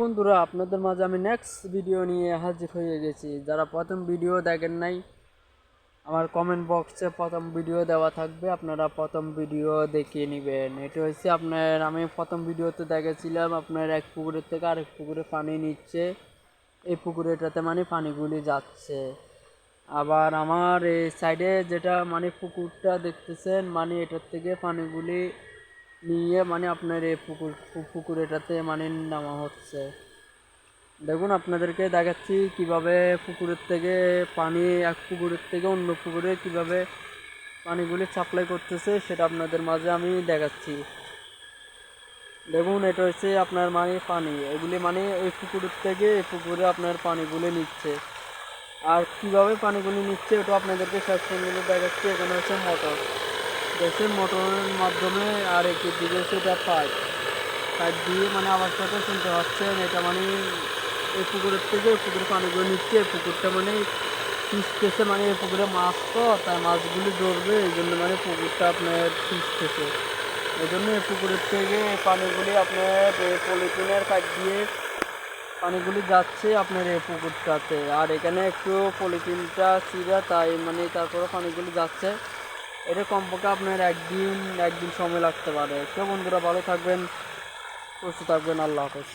বন্ধুরা, আপনাদের মাঝে আমি নেক্সট ভিডিও নিয়ে হাজির হয়ে গেছি। যারা প্রথম ভিডিও দেখেন নাই, আমার কমেন্ট বক্সে প্রথম ভিডিও দেওয়া থাকবে, আপনারা প্রথম ভিডিও দেখিয়ে নেবেন। এটা হচ্ছে আপনার, আমি প্রথম ভিডিওতে দেখেছিলাম, আপনার এক পুকুরের থেকে আরেক পুকুরে পানি নিচ্ছে। এই পুকুরেটাতে মানে পানিগুলি যাচ্ছে। আবার আমার এই সাইডে যেটা মানে পুকুরটা দেখতেছেন মানে এটার থেকে পানিগুলি নিয়ে মানে আপনার এই পুকুর, পুকুরেটাতে মানে নামা হচ্ছে। দেখুন, আপনাদেরকে দেখাচ্ছি কীভাবে পুকুরের থেকে পানি, এক পুকুরের থেকে অন্য পুকুরে কীভাবে পানিগুলি সাপ্লাই করতেছে, সেটা আপনাদের মাঝে আমি দেখাচ্ছি। দেখুন, এটা হচ্ছে আপনার মানে পানি। এগুলি মানে ওই পুকুরের থেকে এই পুকুরে আপনার পানিগুলি নিচ্ছে। আর কীভাবে পানিগুলি নিচ্ছে, ওটা আপনাদেরকে পর্যন্ত দেখাচ্ছি। এখানে হচ্ছে মোটর। দেখছেন মোটরের মাধ্যমে আর একটি দিকে এটা পাইপ পাইপ দিয়ে মানে সাথে শুনতে পাচ্ছেন, এটা মানে এই পুকুরের থেকে পুকুরে পানিগুলো নিচ্ছে পুকুরটা মানে ফিসতেছে মানে এই পুকুরে মাছ তো, তাই মাছগুলি ধরবে, এই জন্য মানে পুকুরটা আপনার ফিসতেছে এই জন্য এই পুকুরের থেকে পানিগুলি আপনার পলিথিনের পাইপ দিয়ে পানিগুলি যাচ্ছে আপনার এই পুকুরটাতে। আর এখানে একটু পলিথিনটা ছিঁড়া, তাই মানে তারপরে পানিগুলি যাচ্ছে। এটা কমপক্ষে আপনার একদিন একদিন সময় লাগতে পারে। তো বন্ধুরা, ভালো থাকবেন, সুস্থ থাকবেন, আল্লাহ হাফেজ।